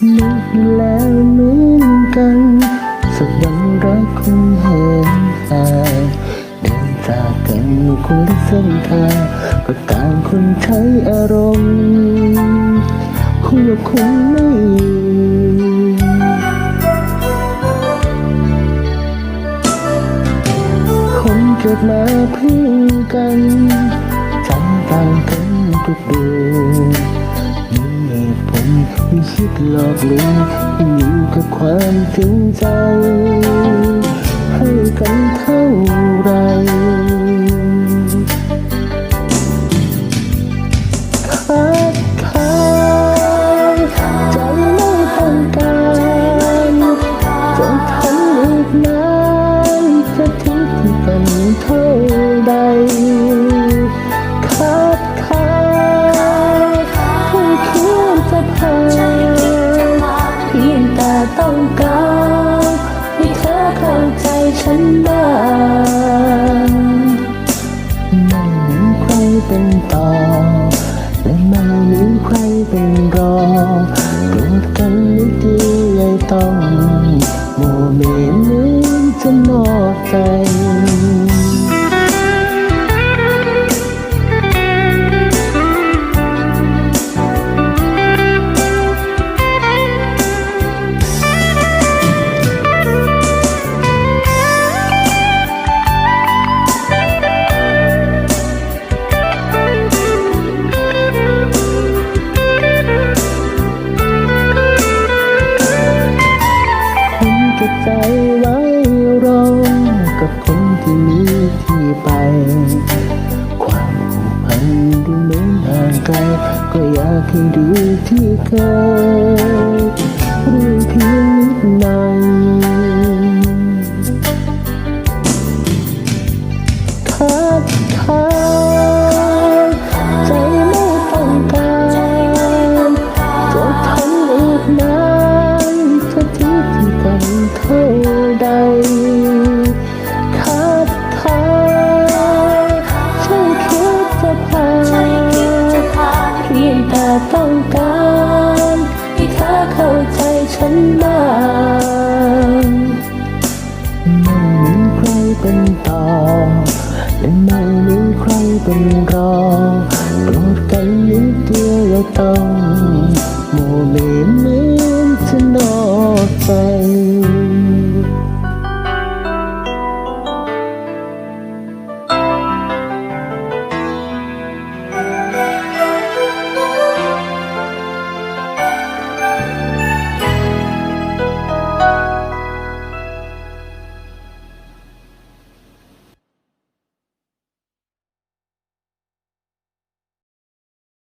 รู้แล้วเหมือนกัน สักวันรักคงเห็นหาเดินจากกันคนละเส้นทางก็ต่างคนใช้อารมณ์ควบคุมไม่คนเกิดมาเพื่อกันใจต่างกันทุกดวง คิดหลอกลวงให้อยู่กับความจริงใจ ให้กันเท่าไรขาดขาดใจไม่ต้องการจะทำอีกนานจะทิ้งกันเท่าใด ฉันบ้างไม่มีใครเป็นต่อและไม่มีใครเป็น ใจไว้รอกับคนที่มีที่ไป ความผูกพันดูเหมือนห่างไกล ก็อยากให้ดูที่เคย ใดขาดขาดฉันคิดจะผ่านเพียงแต่ต้องการให้เธอเข้าใจฉันบ้างไม่มีใครเป็นต่อและไม่มีใครเป็นรอง